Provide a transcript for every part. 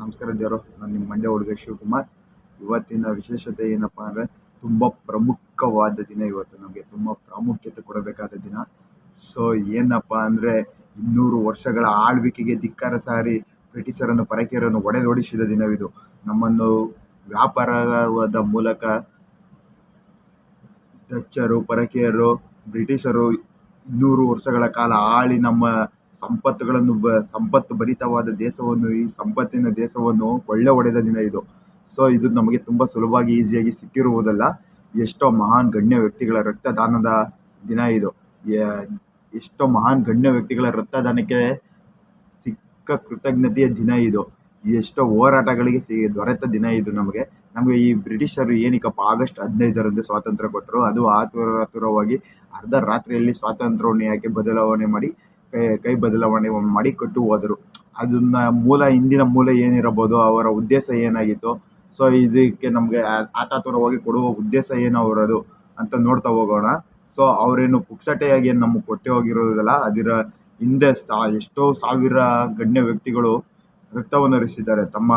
ನಮಸ್ಕಾರ ದೇವರು ನಾನು ನಿಮ್ಮ ಮಂಡ್ಯ ಹುಡುಗ ಶಿವಕುಮಾರ್. ಇವತ್ತಿನ ವಿಶೇಷತೆ ಏನಪ್ಪ ಅಂದರೆ, ತುಂಬ ಪ್ರಮುಖವಾದ ದಿನ ಇವತ್ತು ನಮಗೆ, ತುಂಬ ಪ್ರಾಮುಖ್ಯತೆ ಕೊಡಬೇಕಾದ ದಿನ. ಸೊ ಏನಪ್ಪ ಅಂದರೆ, ಇನ್ನೂರು ವರ್ಷಗಳ ಆಳ್ವಿಕೆಗೆ ಧಿಕ್ಕಾರ ಸಾರಿ ಬ್ರಿಟಿಷರನ್ನು ಪರಕೀಯರನ್ನು ಒಡೆದೊಡಿಸಿದ ದಿನವಿದು. ನಮ್ಮನ್ನು ವ್ಯಾಪಾರದ ಮೂಲಕ ಡಚ್ಚರು, ಪರಕೀಯರು, ಬ್ರಿಟಿಷರು ಇನ್ನೂರು ವರ್ಷಗಳ ಕಾಲ ಆಳಿ ನಮ್ಮ ಸಂಪತ್ತುಗಳನ್ನು ಬ, ಸಂಪತ್ತು ಭರಿತವಾದ ದೇಶವನ್ನು, ಈ ಸಂಪತ್ತಿನ ದೇಶವನ್ನು ಒಳ್ಳೆ ಒಡೆದ ದಿನ ಇದು. ಸೊ ಇದು ನಮಗೆ ತುಂಬ ಸುಲಭವಾಗಿ ಈಸಿಯಾಗಿ ಸಿಕ್ಕಿರುವುದಲ್ಲ. ಎಷ್ಟೋ ಮಹಾನ್ ಗಣ್ಯ ವ್ಯಕ್ತಿಗಳ ರಕ್ತದಾನದ ದಿನ ಇದು. ಎಷ್ಟೋ ಮಹಾನ್ ಗಣ್ಯ ವ್ಯಕ್ತಿಗಳ ರಕ್ತದಾನಕ್ಕೆ ಸಿಕ್ಕ ಕೃತಜ್ಞತೆಯ ದಿನ ಇದು. ಎಷ್ಟೋ ಹೋರಾಟಗಳಿಗೆ ಸಿ, ದೊರೆತ ದಿನ ಇದು ನಮಗೆ. ನಮಗೆ ಈ ಬ್ರಿಟಿಷರು ಏನಕ್ಕಪ್ಪ ಆಗಸ್ಟ್ ಹದಿನೈದರಂದು ಸ್ವಾತಂತ್ರ್ಯ ಕೊಟ್ಟರು. ಅದು ಆತುರಾತುರವಾಗಿ ಅರ್ಧ ರಾತ್ರಿಯಲ್ಲಿ ಸ್ವಾತಂತ್ರ್ಯವನ್ನು ಯಾಕೆ ಬದಲಾವಣೆ ಮಾಡಿ ಕೈ ಕೈ ಬದಲಾವಣೆ ಮಾಡಿ ಕೊಟ್ಟು ಹೋದರು. ಅದನ್ನ ಮೂಲ, ಹಿಂದಿನ ಮೂಲ ಏನಿರಬಹುದು ಅವರ ಉದ್ದೇಶ ಏನಾಗಿತ್ತು, ಸೊ ಇದಕ್ಕೆ ನಮಗೆ ಆತಾತುರವಾಗಿ ಕೊಡುವ ಉದ್ದೇಶ ಏನು ಅವರದು ಅಂತ ನೋಡ್ತಾ ಹೋಗೋಣ. ಸೊ ಅವರೇನು ಪುಕ್ಸಟೆಯಾಗಿ ಏನು ನಮಗೆ ಕೊಟ್ಟೆ ಹೋಗಿರೋದಲ್ಲ. ಅದರ ಹಿಂದೆ ಸಾ, ಎಷ್ಟೋ ಸಾವಿರ ಗಣ್ಯ ವ್ಯಕ್ತಿಗಳು ರಕ್ತವನ್ನು ಹರಿಸಿದ್ದಾರೆ. ತಮ್ಮ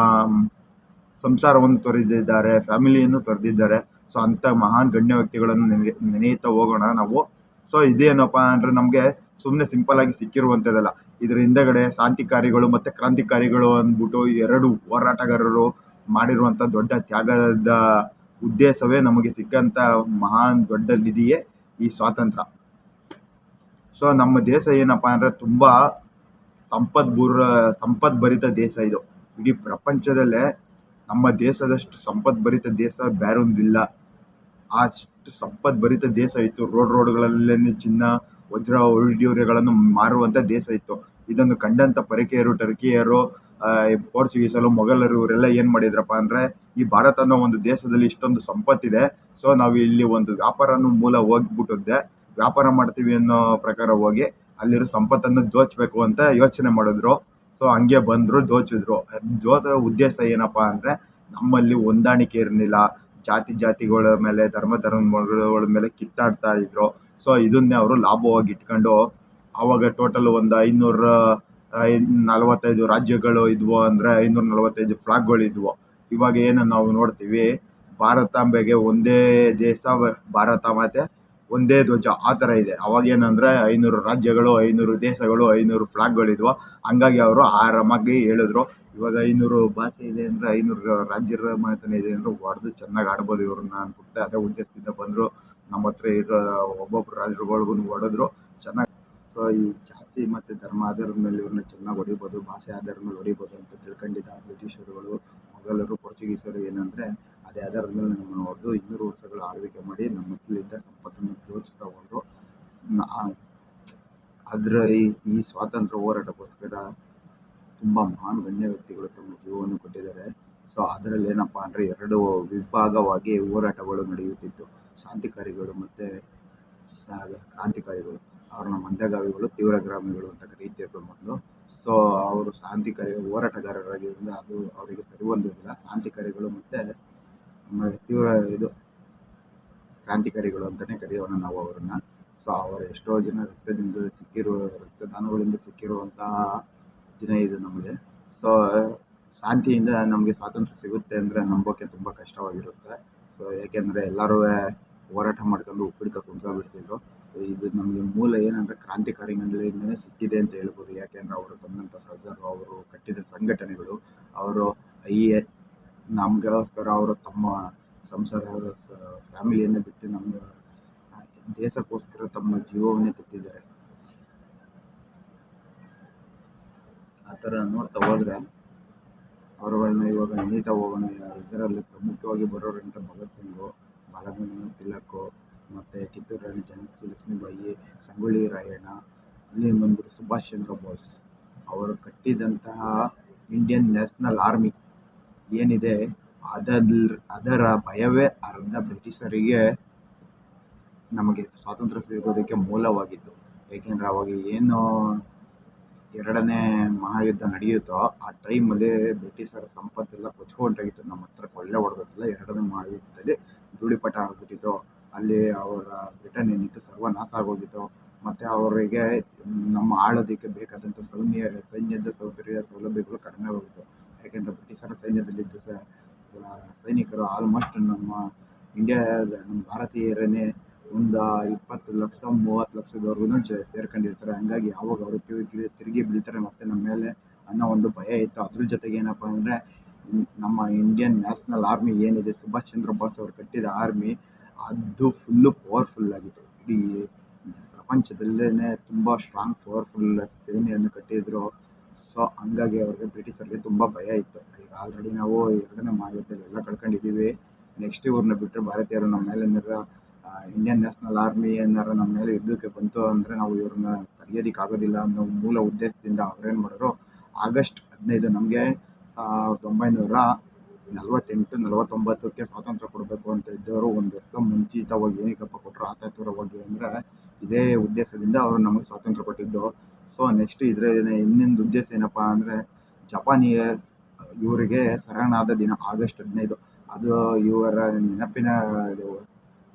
ಸಂಸಾರವನ್ನು ತೊರೆದಿದ್ದಾರೆ, ಫ್ಯಾಮಿಲಿಯನ್ನು ತೊರೆದಿದ್ದಾರೆ. ಸೊ ಅಂಥ ಮಹಾನ್ ಗಣ್ಯ ವ್ಯಕ್ತಿಗಳನ್ನು ನೆನೆ, ನೆನೆಯುತ್ತಾ ಹೋಗೋಣ ನಾವು. ಸೊ ಇದೇನಪ್ಪ ಅಂದರೆ ನಮಗೆ ಸುಮ್ಮನೆ ಸಿಂಪಲ್ ಆಗಿ ಸಿಕ್ಕಿರುವಂಥದ್ದಲ್ಲ ಇದರ ಹಿಂದೆಗಡೆ ಶಾಂತಿಕಾರಿಗಳು ಮತ್ತು ಕ್ರಾಂತಿಕಾರಿಗಳು ಅಂದ್ಬಿಟ್ಟು ಎರಡು ಹೋರಾಟಗಾರರು ಮಾಡಿರುವಂಥ ದೊಡ್ಡ ತ್ಯಾಗದ ಉದ್ದೇಶವೇ ನಮಗೆ ಸಿಕ್ಕಂಥ ಮಹಾನ್ ದೊಡ್ಡ ನಿಧಿಯೇ ಈ ಸ್ವಾತಂತ್ರ್ಯ. ಸೊ ನಮ್ಮ ದೇಶ ಏನಪ್ಪ ಅಂದರೆ ತುಂಬ ಸಂಪದ್ಭೂರ ಸಂಪದ್ಭರಿತ ದೇಶ ಇದು. ಇಡೀ ಪ್ರಪಂಚದಲ್ಲೇ ನಮ್ಮ ದೇಶದಷ್ಟು ಸಂಪದ್ಭರಿತ ದೇಶ ಬೇರೊಂದಿಲ್ಲ. ಅಷ್ಟು ಸಂಪದ್ಭರಿತ ದೇಶ ಇತ್ತು. ರೋಡ್ ರೋಡ್ಗಳಲ್ಲೇ ಚಿನ್ನ, ವಜ್ರ ವೈಢೂರ್ಯಗಳನ್ನು ಮಾರುವಂಥ ದೇಶ ಇತ್ತು. ಇದನ್ನು ಕಂಡಂಥ ಪರಕೀಯರು, ಟರ್ಕಿಯರು ಪೋರ್ಚುಗೀಸಲು ಮೊಘಲರು ಇವರೆಲ್ಲ ಏನು ಮಾಡಿದ್ರಪ್ಪ ಅಂದರೆ, ಈ ಭಾರತ ಅನ್ನೋ ಒಂದು ದೇಶದಲ್ಲಿ ಇಷ್ಟೊಂದು ಸಂಪತ್ತಿದೆ. ಸೊ ನಾವು ಇಲ್ಲಿ ಒಂದು ವ್ಯಾಪಾರನ ಮೂಲ ಹೋಗ್ಬಿಟ್ಟಿದ್ದೆ. ವ್ಯಾಪಾರ ಮಾಡ್ತೀವಿ ಅನ್ನೋ ಪ್ರಕಾರ ಹೋಗಿ ಅಲ್ಲಿರೋ ಸಂಪತ್ತನ್ನು ದೋಚಬೇಕು ಅಂತ ಯೋಚನೆ ಮಾಡಿದ್ರು. ಸೊ ಹಂಗೆ ಬಂದರು, ದೋಚಿದ್ರು. ದೋಚ ಉದ್ದೇಶ ಏನಪ್ಪ ಅಂದರೆ, ನಮ್ಮಲ್ಲಿ ಹೊಂದಾಣಿಕೆ ಇರಲಿಲ್ಲ. ಜಾತಿ ಜಾತಿಗಳ ಮೇಲೆ, ಧರ್ಮ ಧರ್ಮಗಳ ಮೇಲೆ ಕಿತ್ತಾಡ್ತಾ ಇದ್ರು. ಸೊ ಇದನ್ನೇ ಅವರು ಲಾಭವಾಗಿ ಇಟ್ಕೊಂಡು ಆವಾಗ ಟೋಟಲ್ ಒಂದು ಐನೂರ ನಲವತ್ತೈದು ರಾಜ್ಯಗಳು ಇದ್ವು ಅಂದರೆ ಐನೂರ ನಲವತ್ತೈದು ಫ್ಲಾಗ್ಗಳು ಇದ್ವು. ಇವಾಗ ಏನು ನಾವು ನೋಡ್ತೀವಿ, ಭಾರತಾಂಬೆಗೆ ಒಂದೇ ದೇಶ, ಭಾರತ ಮಾತೆ, ಒಂದೇ ಧ್ವಜ, ಆ ಥರ ಇದೆ. ಅವಾಗ ಏನಂದ್ರೆ ಐನೂರು ರಾಜ್ಯಗಳು, ಐನೂರು ದೇಶಗಳು, ಐನೂರು ಫ್ಲಾಗ್ಗಳಿದ್ವು ಹಂಗಾಗಿ ಅವರು ಆರಾಮಾಗಿ ಹೇಳಿದ್ರು. ಇವಾಗ ಐನೂರು ಭಾಷೆ ಇದೆ ಅಂದರೆ ಐನೂರು ರಾಜ್ಯದ ಮಾತನೇ ಇದೆ ಅಂದರೆ ಹೊಡೆದು ಚೆನ್ನಾಗಿ ಆಡ್ಬೋದು ಇವ್ರನ್ನ ಅಂದ್ಬಿಟ್ಟು ಅದೇ ಉದ್ದೇಶದಿಂದ ಬಂದರು. ನಮ್ಮ ಹತ್ರ ಇರೋ ಒಬ್ಬೊಬ್ರು ರಾಜರುಗಳ್ಗೂ ಹೊಡೆದ್ರು. ಚೆನ್ನಾಗಿ ಸೊ ಈ ಜಾತಿ ಮತ್ತು ಧರ್ಮ ಆಧಾರದ ಮೇಲೆ ಇವ್ರನ್ನ ಚೆನ್ನಾಗಿ ಹೊಡಿಬೋದು, ಭಾಷೆ ಆಧಾರದ ಮೇಲೆ ಹೊಡಿಬೋದು ಅಂತ ತಿಳ್ಕೊಂಡಿದ್ದ ಬ್ರಿಟಿಷರುಗಳು, ಮೊಘಲರು, ಪೋರ್ಚುಗೀಸರು ಏನಂದರೆ ಅದೇ ಆಧಾರದ ಮೇಲೆ ನಮ್ಮನ್ನು ಹೊಡೆದು ಇನ್ನೂರು ವರ್ಷಗಳ ಆಳ್ವಿಕೆ ಮಾಡಿ ನಮ್ಮ ಮಕ್ಕಳಿದ್ದ ಸಂಪತ್ತನ್ನು ಜೋಡಿಸ್ತಾ ಹೋದರು. ಅದರ ಈ ಈ ಸ್ವಾತಂತ್ರ್ಯ ಹೋರಾಟಕ್ಕೋಸ್ಕರ ತುಂಬ ಮಹಾನ್ ಗಣ್ಯ ವ್ಯಕ್ತಿಗಳು ತಮ್ಮ ಜೀವವನ್ನು ಕೊಟ್ಟಿದ್ದಾರೆ. ಸೊ ಅದರಲ್ಲಿ ಏನಪ್ಪ ಅಂದರೆ ಎರಡು ವಿಭಾಗವಾಗಿ ಹೋರಾಟಗಳು ನಡೆಯುತ್ತಿತ್ತು. ಶಾಂತಿಕಾರಿಗಳು ಮತ್ತು ಕ್ರಾಂತಿಕಾರಿಗಳು. ಅವ್ರನ್ನ ಮಂದಗಾವಿಗಳು ತೀವ್ರಗಾಮಿಗಳು ಅಂತ ಕರೀತಿದ್ರು ಮೊದಲು. ಸೊ ಅವರು ಶಾಂತಿಕಾರಿ ಹೋರಾಟಗಾರರಾಗಿದ್ದರಿಂದ ಅದು ಅವರಿಗೆ ಸರಿ ಹೊಂದಿರಲಿಲ್ಲ ಶಾಂತಿಕಾರಿಗಳು ಮತ್ತು ತೀವ್ರ ಇದು ಕ್ರಾಂತಿಕಾರಿಗಳು ಅಂತಲೇ ಕರೆಯೋಣ ನಾವು ಅವರನ್ನ. ಸೊ ಅವರು ಎಷ್ಟೋ ಜನ ರಕ್ತದಿಂದ ಸಿಕ್ಕಿರುವ ರಕ್ತದಾನಗಳಿಂದ ಸಿಕ್ಕಿರುವಂತಹ ದಿನ ಇದು ನಮಗೆ. ಸೊ ಶಾಂತಿಯಿಂದ ನಮಗೆ ಸ್ವಾತಂತ್ರ್ಯ ಸಿಗುತ್ತೆ ಅಂದರೆ ನಂಬೋಕೆ ತುಂಬ ಕಷ್ಟವಾಗಿರುತ್ತೆ. ಸೊ ಯಾಕೆಂದರೆ ಎಲ್ಲರೂ ಹೋರಾಟ ಮಾಡ್ಕೊಂಡು ಉಪ್ಪಿಡ್ಕ ಕುಂತ್ಕೊಂಡ್ಬಿಡ್ತಿದ್ರು. ಇದು ನಮಗೆ ಮೂಲ ಏನಂದರೆ ಕ್ರಾಂತಿಕಾರಿಗಳಿಂದಲೇ ಸಿಕ್ಕಿದೆ ಅಂತ ಹೇಳ್ಬೋದು. ಯಾಕೆಂದರೆ ಅವರು ತಂದಂಥ ಪ್ರಜರು ಅವರು ಕಟ್ಟಿದ ಸಂಘಟನೆಗಳು, ಅವರು ಈ ನಮಗೋಸ್ಕರ ಅವರು ತಮ್ಮ ಸಂಸಾರ ಫ್ಯಾಮಿಲಿಯನ್ನು ಬಿಟ್ಟು ನಮ್ಮ ದೇಶಕ್ಕೋಸ್ಕರ ತಮ್ಮ ಜೀವವನ್ನೇ ತೆತ್ತಿದ್ದಾರೆ ಆ ಥರ ನೋಡ್ತಾ ಹೋದರೆ ಅವರುಗಳನ್ನ ಇವಾಗ ನೆನೀತಾ ಹೋಗೋಣ ಇದರಲ್ಲಿ ಪ್ರಮುಖವಾಗಿ ಬರೋರಂತ ಭಗತ್ ಸಿಂಗು, ಬಾಲಗಂಗಾಧರ ತಿಲಕ್, ಮತ್ತು ಕಿತ್ತೂರು ರಾಣಿ ಝಾನ್ಸಿ ಲಕ್ಷ್ಮೀಬಾಯಿ ಸಂಗೊಳ್ಳಿ ರಾಯಣ್ಣ, ಅಲ್ಲಿ ಬಂದ್ಬಿಟ್ಟು ಸುಭಾಷ್ ಚಂದ್ರ ಬೋಸ್. ಅವರು ಕಟ್ಟಿದಂತಹ ಇಂಡಿಯನ್ ನ್ಯಾಷನಲ್ ಆರ್ಮಿ ಏನಿದೆ, ಅದಲ್, ಅದರ ಭಯವೇ ಅರ್ಧ ಬ್ರಿಟಿಷರಿಗೆ ನಮಗೆ ಸ್ವಾತಂತ್ರ್ಯ ಸಿಗೋದಕ್ಕೆ ಮೂಲವಾಗಿತ್ತು ಏಕೆಂದರೆ ಅವಾಗ ಏನು ಎರಡನೇ ಮಹಾಯುದ್ಧ ನಡೆಯುತ್ತೋ, ಆ ಟೈಮಲ್ಲಿ ಬ್ರಿಟಿಷರ ಸಂಪತ್ತೆಲ್ಲ ಕೊಚ್ಕೊಂಡೋಗಿತ್ತು. ನಮ್ಮ ಹತ್ರ ಕೊಳ್ಳೆ ಹೊಡೆದಿಲ್ಲ ಎರಡನೇ ಮಹಾಯುದ್ಧದಲ್ಲಿ ಧೂಳಿಪಟ ಆಗಿಬಿಟ್ಟಿತ್ತು. ಅಲ್ಲಿ ಅವರ ಬ್ರಿಟನ್ ಏನಿತ್ತು, ಸರ್ವನಾಶ ಆಗೋಗಿತ್ತು. ಮತ್ತು ಅವರಿಗೆ ನಮ್ಮ ಆಳೋದಕ್ಕೆ ಬೇಕಾದಂಥ ಸೌಮ್ಯ, ಸೈನ್ಯದ ಸೌಕರ್ಯ, ಸೌಲಭ್ಯಗಳು ಕಡಿಮೆ ಹೋಗಿತ್ತು ಯಾಕೆಂದರೆ ಬ್ರಿಟಿಷರ ಸೈನ್ಯದಲ್ಲಿದ್ದ ಸೈನಿಕರು ಆಲ್ಮೋಸ್ಟ್ ನಮ್ಮ ಇಂಡಿಯಾದ ನಮ್ಮ ಭಾರತೀಯರನ್ನೇ ಒಂದು ಇಪ್ಪತ್ತು ಲಕ್ಷ, ಮೂವತ್ತು ಲಕ್ಷದವರೆಗೂ ಸೇರ್ಕೊಂಡಿರ್ತಾರೆ. ಹಂಗಾಗಿ ಯಾವಾಗ ಅವರು ತಿರುಗಿ ತಿರುಗಿ ಬೀಳ್ತಾರೆ ಮತ್ತು ನಮ್ಮ ಮೇಲೆ ಅನ್ನೋ ಒಂದು ಭಯ ಇತ್ತು. ಅದ್ರ ಜೊತೆಗೆ ಏನಪ್ಪ ಅಂದರೆ ನಮ್ಮ ಇಂಡಿಯನ್ ನ್ಯಾಷನಲ್ ಆರ್ಮಿ ಏನಿದೆ, ಸುಭಾಷ್ ಚಂದ್ರ ಬೋಸ್ ಅವರು ಕಟ್ಟಿದ ಆರ್ಮಿ ಅದು ಫುಲ್ಲು ಪವರ್ಫುಲ್ ಆಗಿತ್ತು. ಇಡೀ ಪ್ರಪಂಚದಲ್ಲೇ ತುಂಬ ಸ್ಟ್ರಾಂಗ್ ಪವರ್ಫುಲ್ ಸೇನೆಯನ್ನು ಕಟ್ಟಿದ್ರು. ಸೊ ಹಂಗಾಗಿ ಅವ್ರಿಗೆ ಬ್ರಿಟಿಷರಿಗೆ ತುಂಬ ಭಯ ಇತ್ತು. ಈಗ ಆಲ್ರೆಡಿ ನಾವು ಎರಡನೇ ಮಹಾಯುದ್ಧದಲ್ಲಿ ಎಲ್ಲ ಕಳ್ಕೊಂಡಿದ್ದೀವಿ. ನೆಕ್ಸ್ಟ್ ಇವ್ರನ್ನ ಬಿಟ್ಟರೆ ಭಾರತೀಯರು ನಮ್ಮ ಮೇಲೆ ಇಂಡಿಯನ್ ನ್ಯಾಷನಲ್ ಆರ್ಮಿ ಏನಾರ ನಮ್ಮ ಮೇಲೆ ಯುದ್ಧಕ್ಕೆ ಬಂತು ಅಂದರೆ ನಾವು ಇವ್ರನ್ನ ತಡೆಯೋದಕ್ಕಾಗೋದಿಲ್ಲ ಅನ್ನೋ ಮೂಲ ಉದ್ದೇಶದಿಂದ ಅವ್ರೇನು ಮಾಡಿದ್ರು, ಆಗಸ್ಟ್ ಹದಿನೈದು ನಮಗೆ ಸಾವಿರದ ಒಂಬೈನೂರ ನಲವತ್ತೆಂಟು, ನಲವತ್ತೊಂಬತ್ತಕ್ಕೆ ಸ್ವಾತಂತ್ರ್ಯ ಕೊಡಬೇಕು ಅಂತ ಇದ್ದವರು ಒಂದು ವರ್ಷ ಮುಂಚಿತವಾಗಿ ಏನಕ್ಕಪ್ಪ ಕೊಟ್ಟರು ಆತಾತುರವಾಗಿ ಅಂದರೆ ಇದೇ ಉದ್ದೇಶದಿಂದ ಅವರು ನಮಗೆ ಸ್ವಾತಂತ್ರ್ಯ ಕೊಟ್ಟಿದ್ದು. ಸೊ ನೆಕ್ಸ್ಟ್ ಇದರ ಇನ್ನೊಂದು ಉದ್ದೇಶ ಏನಪ್ಪ ಅಂದರೆ ಜಪಾನಿಯ ಇವರಿಗೆ ಶರಣಾದ ದಿನ ಆಗಸ್ಟ್ ಹದಿನೈದು. ಅದು ಇವರ ನೆನಪಿನ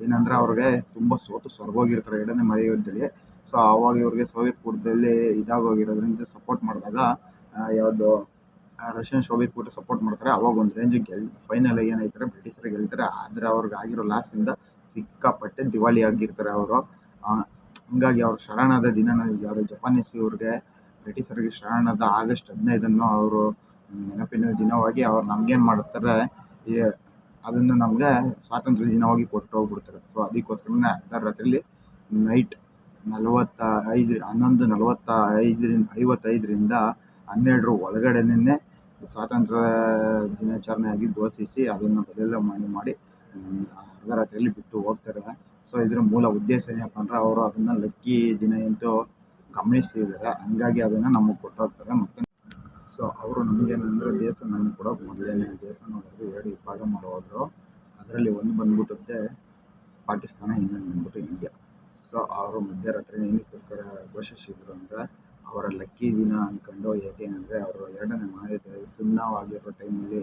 ಏನಂದರೆ ಅವ್ರಿಗೆ ತುಂಬ ಸೋತು ಸೊರಗೋಗಿರ್ತಾರೆ, ಎರಡನೇ ಮಹಾಯುದ್ಧದಲ್ಲಿ ಸೊ ಆವಾಗ ಇವ್ರಿಗೆ ಸೋವಿಯತ್ ಕೂಟದಲ್ಲಿ ಇದಾಗೋಗಿರೋದ್ರಿಂದ ಸಪೋರ್ಟ್ ಮಾಡಿದಾಗ ಯಾವುದು ರಷ್ಯನ್ ಸೋವಿಯತ್ ಕೂಟ ಸಪೋರ್ಟ್ ಮಾಡ್ತಾರೆ. ಅವಾಗ ಒಂದು ರೇಂಜಿಗೆ ಗೆಲ್ ಫೈನಲ್ ಏನಾಯ್ತಾರೆ ಬ್ರಿಟಿಷರು ಗೆಲ್ತಾರೆ. ಆದರೆ ಅವ್ರಿಗೆ ಆಗಿರೋ ಲಾಸಿಂದ ಸಿಕ್ಕಾಪಟ್ಟೆ ದಿವಾಳಿ ಆಗಿರ್ತಾರೆ ಅವರು. ಹಂಗಾಗಿ ಅವ್ರು ಶರಣಾದ ದಿನ ಯಾರು ಜಪಾನೀಸ್ ಇವ್ರಿಗೆ ಬ್ರಿಟಿಷರಿಗೆ ಶರಣಾದ ಆಗಸ್ಟ್ ಹದಿನೈದನ್ನು ಅವರು ನೆನಪಿನ ದಿನವಾಗಿ ಅವ್ರು ನಮ್ಗೇನು ಮಾಡ್ತಾರೆ, ಈ ಅದನ್ನು ನಮಗೆ ಸ್ವಾತಂತ್ರ್ಯ ದಿನವಾಗಿ ಕೊಟ್ಟು ಹೋಗ್ಬಿಡ್ತಾರೆ. ಸೊ ಅದಕ್ಕೋಸ್ಕರನೇ ಅರ್ಧ ನೈಟ್ ನಲವತ್ತ ಐದು, ಹನ್ನೊಂದು ನಲವತ್ತ ಐದರಿಂದ, ಐವತ್ತೈದರಿಂದ ಹನ್ನೆರಡರ ಒಳಗಡೆನೇ ಸ್ವಾತಂತ್ರ್ಯ ದಿನಾಚರಣೆಯಾಗಿ ಘೋಷಿಸಿ ಅದನ್ನು ಬದಲಾವಣೆ ಮಾಡಿ ಅರ್ಧ ರಾತ್ರಿಯಲ್ಲಿ ಬಿಟ್ಟು ಹೋಗ್ತಾರೆ. ಸೊ ಇದ್ರ ಮೂಲ ಉದ್ದೇಶ ಏನಪ್ಪ ಅಂದ್ರೆ ಅವರು ಅದನ್ನು ಲಕ್ಕಿ ದಿನ ಎಂದು ಗಮನಿಸ್ತಿದ್ದಾರೆ. ಹಂಗಾಗಿ ಅದನ್ನು ನಮಗೆ ಕೊಟ್ಟೋಗ್ತಾರೆ ಮತ್ತು ಸೊ ಅವರು ನಮಗೇನಂದರೆ ದೇಶ ನಮ್ಗೆ ಕೊಡೋಕೆ ಮೊದಲನೇ ದೇಶನ ಹೊಡೆದು ಎರಡು ವಿಭಾಗ ಮಾಡೋದ್ರು ಅದರಲ್ಲಿ ಒಂದು ಬಂದ್ಬಿಟ್ಟುತ್ತೆ ಪಾಕಿಸ್ತಾನ, ಇನ್ನೊಂದು ಬಂದ್ಬಿಟ್ಟು ಇಂಡಿಯಾ. ಸೊ ಅವರು ಮಧ್ಯರಾತ್ರಿ ಏನಕ್ಕೋಸ್ಕರ ಘೋಷಿಸಿದ್ರು ಅಂದರೆ ಅವರ ಲಕ್ಕಿ ದಿನ ಅಂದ್ಕೊಂಡು ಏಕೆಂದರೆ ಅವರು ಎರಡನೇ ಮಹಾಯುದ್ಧ ಸುಣ್ಣವಾಗಿರೋ ಟೈಮಲ್ಲಿ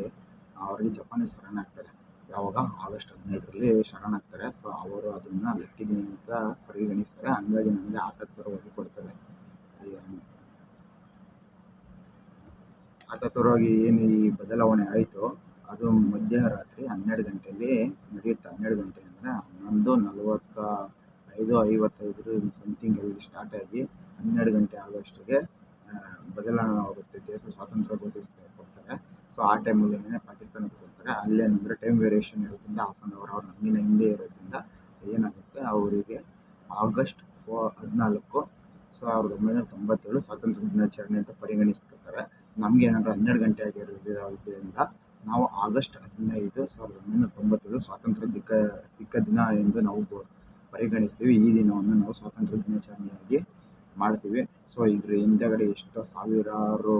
ಅವರಿಗೆ ಜಪಾನೀಸ್ ಶರಣಾಗ್ತಾರೆ. ಯಾವಾಗ? ಆಗಸ್ಟ್ ಹದಿನೈದರಲ್ಲಿ ಶರಣಾಗ್ತಾರೆ. ಸೊ ಅವರು ಅದನ್ನು ಲಕ್ಕಿ ದಿನ ಅಂತ ಪರಿಗಣಿಸ್ತಾರೆ. ಹಂಗಾಗಿ ನಮಗೆ ಆತತ್ಪರವಾಗಿ ಕೊಡ್ತಾರೆ. ಆತತ್ಪರವಾಗಿ ಏನು ಈ ಬದಲಾವಣೆ ಆಯಿತು, ಅದು ಮಧ್ಯರಾತ್ರಿ ಹನ್ನೆರಡು ಗಂಟೆಯಲ್ಲಿ ನಡೆಯುತ್ತೆ. ಹನ್ನೆರಡು ಗಂಟೆ ಅಂದರೆ ಹನ್ನೊಂದು ನಲವತ್ತ ಐದು ಐವತ್ತೈದು ಸಮಥಿಂಗ್ ಅಲ್ಲಿ ಸ್ಟಾರ್ಟ್ ಆಗಿ ಹನ್ನೆರಡು ಗಂಟೆ ಆಗೋಷ್ಟಿಗೆ ಬದಲಾವಣೆ ಆಗುತ್ತೆ. ದೇಶ ಸ್ವಾತಂತ್ರ್ಯ ಘೋಷಿಸ್ತಾ ಕೊಡ್ತಾರೆ ಸೊ ಆ ಟೈಮಲ್ಲಿ ಪಾಕಿಸ್ತಾನಕ್ಕೆ ಕೊಡ್ತಾರೆ ಅಲ್ಲೇನಂದರೆ ಟೈಮ್ ವೇರಿಯೇಷನ್ ಇರೋದ್ರಿಂದ ಹಾಫ್ ಆನ್ ಅವರ್ ಅವ್ರ ನಮಗಿನ ಹಿಂದೆ ಇರೋದ್ರಿಂದ ಏನಾಗುತ್ತೆ, ಅವರಿಗೆ ಆಗಸ್ಟ್ ಫೋ, ಹದಿನಾಲ್ಕು ಸಾವಿರದ ಒಂಬೈನೂರ ತೊಂಬತ್ತೇಳು ಸ್ವಾತಂತ್ರ್ಯ ದಿನಾಚರಣೆ ಅಂತ ಪರಿಗಣಿಸ್ಕೊತಾರೆ ನಮ್ಗೆ ಏನಾದರೂ ಹನ್ನೆರಡು ಗಂಟೆ ಆಗಿರೋದ್ರಿಂದ ನಾವು ಆಗಸ್ಟ್ ಹದಿನೈದು ಸಾವಿರದ ಒಂಬೈನೂರ ತೊಂಬತ್ತೇಳು ಸ್ವಾತಂತ್ರ್ಯ ದಿಕ್ಕ ಸಿಕ್ಕ ದಿನ ಎಂದು ನಾವು ಪರಿಗಣಿಸ್ತೀವಿ. ಈ ದಿನವನ್ನು ನಾವು ಸ್ವಾತಂತ್ರ್ಯ ದಿನಾಚರಣೆಯಾಗಿ ಮಾಡ್ತೀವಿ. ಸೊ ಇದ್ರ ಹಿಂದೆಗಡೆ ಎಷ್ಟೋ ಸಾವಿರಾರು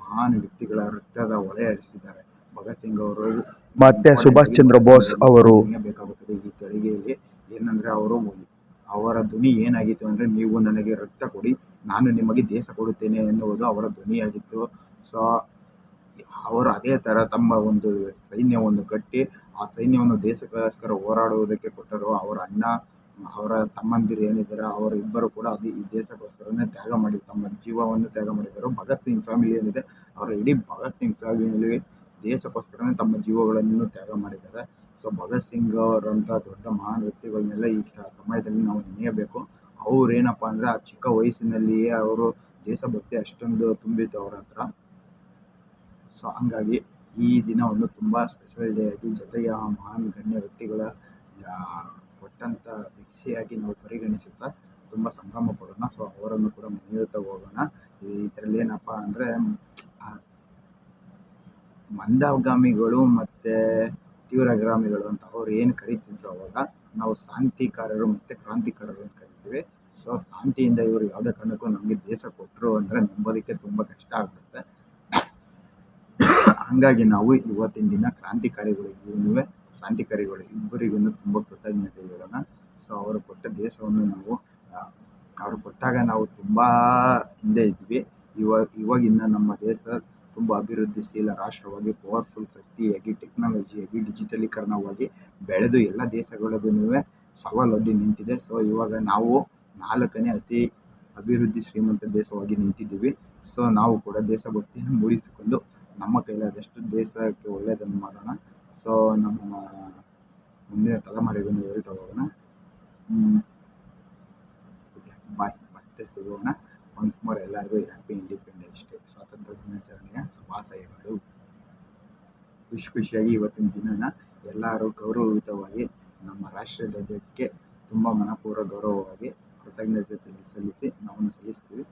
ಮಹಾನ್ ವ್ಯಕ್ತಿಗಳ ರಕ್ತದ ಹೊಳೆ ಹರಿಸಿದ್ದಾರೆ. ಭಗತ್ ಸಿಂಗ್ ಅವರು ಮತ್ತೆ ಸುಭಾಷ್ ಚಂದ್ರ ಬೋಸ್ ಅವರು. ಬೇಕಾಗುತ್ತದೆ ಈ ಗಳಿಗೆಯಲ್ಲಿ ಏನಂದ್ರೆ ಅವರು ಅವರ ಧ್ವನಿ ಏನಾಗಿತ್ತು ಅಂದ್ರೆ ನೀವು ನನಗೆ ರಕ್ತ ಕೊಡಿ ನಾನು ನಿಮಗೆ ದೇಶ ಕೊಡುತ್ತೇನೆ ಎನ್ನುವುದು ಅವರ ಧ್ವನಿಯಾಗಿತ್ತು. ಸೊ ಅವರು ಅದೇ ಥರ ತಮ್ಮ ಒಂದು ಸೈನ್ಯವನ್ನು ಕಟ್ಟಿ, ಆ ಸೈನ್ಯವನ್ನು ದೇಶಕ್ಕೋಸ್ಕರ ಹೋರಾಡುವುದಕ್ಕೆ ಕೊಟ್ಟರು. ಅವರ ಅಣ್ಣ, ಅವರ ತಮ್ಮಂದಿರು ಏನಿದ್ದಾರೆ ಅವರ ಇಬ್ಬರು ಕೂಡ ಅದು ಈ ದೇಶಕ್ಕೋಸ್ಕರನೇ ತ್ಯಾಗ ಮಾಡಿ, ತಮ್ಮ ಜೀವವನ್ನು ತ್ಯಾಗ ಮಾಡಿದರು. ಭಗತ್ ಸಿಂಗ್ ಫ್ಯಾಮಿಲಿ ಏನಿದೆ, ಅವರ ಇಡೀ ಭಗತ್ ಸಿಂಗ್ ಫ್ಯಾಮಿಲಿ ದೇಶಕ್ಕೋಸ್ಕರನೇ ತಮ್ಮ ಜೀವಗಳನ್ನು ತ್ಯಾಗ ಮಾಡಿದ್ದಾರೆ. ಸೊ ಭಗತ್ ಸಿಂಗ್ ಅವರಂಥ ದೊಡ್ಡ ಮಹಾನ್ ವ್ಯಕ್ತಿಗಳನ್ನೆಲ್ಲ ಈ ಸಮಯದಲ್ಲಿ ನಾವು ನೆನೆಯಬೇಕು. ಅವ್ರೇನಪ್ಪ ಅಂದರೆ ಆ ಚಿಕ್ಕ ವಯಸ್ಸಿನಲ್ಲಿಯೇ ಅವರು ದೇಶಭಕ್ತಿ ಅಷ್ಟೊಂದು ತುಂಬಿತ್ತು ಅವರ ಹತ್ರ. ಸೊ ಹಂಗಾಗಿ ಈ ದಿನವನ್ನು ತುಂಬ ಸ್ಪೆಷಲ್ ಡೇ ಆಗಿ ಜೊತೆಗೆ ಆ ಮಹಾನ್ ಗಣ್ಯ ವ್ಯಕ್ತಿಗಳ ಕೊಟ್ಟಂಥ ವ್ಯಕ್ತಿಯಾಗಿ ನಾವು ಪರಿಗಣಿಸುತ್ತಾ ತುಂಬ ಸಂಭ್ರಮ ಪಡೋಣ. ಸೊ ಅವರನ್ನು ಕೂಡ ಮನೆಯುತ್ತಾ ಹೋಗೋಣ. ಇದರಲ್ಲಿ ಏನಪ್ಪ ಅಂದರೆ ಮಂದಗಾಮಿಗಳು ಮತ್ತು ತೀವ್ರಗಾಮಿಗಳು ಅಂತ ಅವ್ರು ಏನು ಕರಿತಿದ್ರು ಅವಾಗ ನಾವು ಶಾಂತಿಕಾರರು ಮತ್ತು ಕ್ರಾಂತಿಕಾರರು ಅಂತ ಕರಿತೀವಿ. ಸೊ ಶಾಂತಿಯಿಂದ ಇವರು ಯಾವುದೇ ಕಾರಣಕ್ಕೂ ನಮಗೆ ದೇಶ ಕೊಟ್ಟರು ಅಂದರೆ ನಂಬೋದಕ್ಕೆ ತುಂಬ ಕಷ್ಟ ಆಗುತ್ತೆ ಹಾಗಾಗಿ ನಾವು ಇವತ್ತಿನ ದಿನ ಕ್ರಾಂತಿಕಾರಿಗಳಿಗೂ ಶಾಂತಿಕಾರಿಗಳು ಇಬ್ಬರಿಗೂ ತುಂಬ ಕೃತಜ್ಞತೆ ಹೇಳೋಣ. ಸೊ ಅವರು ಕೊಟ್ಟ ದೇಶವನ್ನು ನಾವು ಅವರು ಕೊಟ್ಟಾಗ ನಾವು ತುಂಬ ಹಿಂದೆ ಇದ್ವಿ. ಇವಾಗ ಇವಾಗಿನ ನಮ್ಮ ದೇಶ ತುಂಬ ಅಭಿವೃದ್ಧಿಶೀಲ ರಾಷ್ಟ್ರವಾಗಿ ಪವರ್ಫುಲ್ ಶಕ್ತಿಯಾಗಿ ಟೆಕ್ನಾಲಜಿಯಾಗಿ ಡಿಜಿಟಲೀಕರಣವಾಗಿ ಬೆಳೆದು ಎಲ್ಲ ದೇಶಗಳಿಗೂ ಸವಾಲೊಡ್ಡಿ ನಿಂತಿದೆ. ಸೊ ಇವಾಗ ನಾವು ನಾಲ್ಕನೇ ಅತಿ ಅಭಿವೃದ್ಧಿ ಶ್ರೀಮಂತ ದೇಶವಾಗಿ ನಿಂತಿದ್ದೀವಿ. ಸೊ ನಾವು ಕೂಡ ದೇಶಭಕ್ತಿಯನ್ನು ಮೂಡಿಸಿಕೊಂಡು ನಮ್ಮ ಕೈಲಾದಷ್ಟು ದೇಶಕ್ಕೆ ಒಳ್ಳೆಯದನ್ನು ಮಾಡೋಣ. ಸೊ ನಮ್ಮ ಮುಂದಿನ ತಲೆಮಾರಿಗೂ ಹೇಳ್ತಾ ಹೋಗೋಣ. ಬಾಯ್ ಮತ್ತೆ ಸಿಗೋಣ. ಒನ್ಸ್ ಮೋರ್ ಎಲ್ಲರಿಗೂ ಹ್ಯಾಪಿ ಇಂಡಿಪೆಂಡೆನ್ಸ್ ಡೇ ಸ್ವಾತಂತ್ರ್ಯ ದಿನಾಚರಣೆಯ ಶುಭಾಶಯಗಳು. ಖುಷಿ ಖುಷಿಯಾಗಿ ಇವತ್ತಿನ ದಿನನ ಎಲ್ಲರೂ ಗೌರವಯುತವಾಗಿ ನಮ್ಮ ರಾಷ್ಟ್ರ ಧ್ವಜಕ್ಕೆ ತುಂಬ ಮನಪೂರ್ವ ಗೌರವವಾಗಿ ಕೃತಜ್ಞತೆ ಸಲ್ಲಿಸಿ ನಾವು ಸಲ್ಲಿಸ್ತೀವಿ